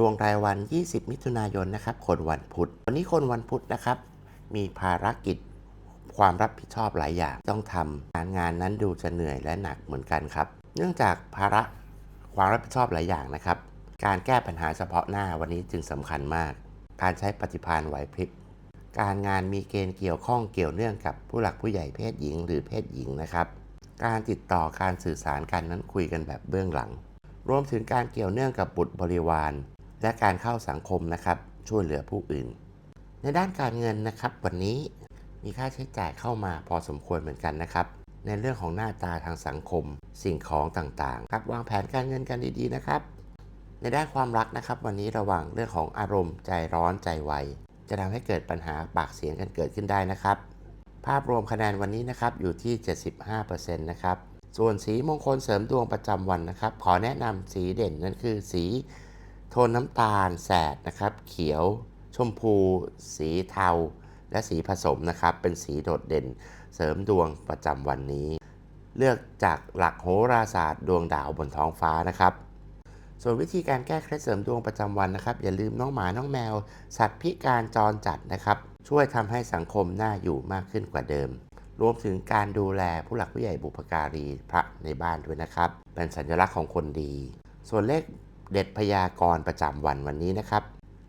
ดวงรายวัน 20 มิถุนายนนะครับ คนวันพุธ วันนี้คนวันพุธนะครับ มีภารกิจความรับผิดชอบหลายอย่างต้องทำงานงานนั้นดูจะเหนื่อยและหนักเหมือนกันครับ เนื่องจากภาระความรับผิดชอบหลายอย่างนะครับ การแก้ปัญหาเฉพาะหน้าวันนี้จึงสำคัญมาก การใช้ปฏิภาณไหวพริบการงานมีเกณฑ์เกี่ยวข้องเกี่ยวเนื่องกับผู้หลักผู้ใหญ่เพศหญิงหรือเพศหญิงนะครับ การติดต่อการสื่อสารกันนั้นคุยกันแบบเบื้องหลัง รวมถึงการเกี่ยวเนื่องกับบุตรบริวาร และการเข้าสังคมนะครับ ช่วยเหลือผู้อื่น ในด้านการเงินนะครับ วันนี้มีค่าใช้จ่ายเข้ามาพอสมควรเหมือนกันนะครับ ในเรื่องของหน้าตาทางสังคม สิ่งของต่างๆครับวางแผนการเงินกันดีๆนะครับ ในด้านความรักนะครับ วันนี้ระวังเรื่องของอารมณ์ใจร้อนใจไวจะทำให้เกิดปัญหาปากเสียงกันเกิดขึ้นได้นะครับ ภาพรวมคะแนนวันนี้นะครับอยู่ที่ 75%นะครับส่วนสีมงคลเสริมดวงประจำวันนะครับ ขอแนะนำสีเด่นนั่นคือสี โทนน้ำตาลแสดนะครับ เขียว ชมพู สีเทา และสีผสมนะครับ เป็นสีโดดเด่น เสริมดวงประจำวันนี้ เลือกจากหลักโหราศาสตร์ดวงดาวบนท้องฟ้านะครับ ส่วนวิธีการแก้เคล็ดเสริมดวงประจำวันนะครับ อย่าลืมน้องหมาน้องแมว สัตว์พิการจรจัดนะครับ ช่วยทำให้สังคมน่าอยู่มากขึ้นกว่าเดิมรวมถึงการดูแลผู้หลักผู้ใหญ่บุพการีพระในบ้านด้วยนะครับ เป็นสัญลักษณ์ของคนดี ส่วนเลข เด็ดพยากรณ์ประจำวันวันนี้นะครับ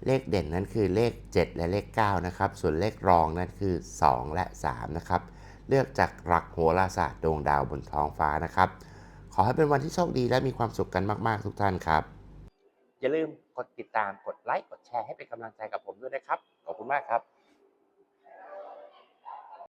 เลขเด่นนั้นคือเลข 7 และเลข 9 นะครับ ส่วนเลขรองนั้นคือ 2 และ 3 นะครับ เลือกจากหลักโหราศาสตร์ดวงดาวบนท้องฟ้านะครับ ขอให้เป็นวันที่โชคดีและมีความสุขกันมาก ๆ ทุกท่านครับ อย่าลืมกดติดตามกดไลค์กดแชร์ให้เป็นกำลังใจกับผมด้วยนะครับ ขอบคุณมากครับ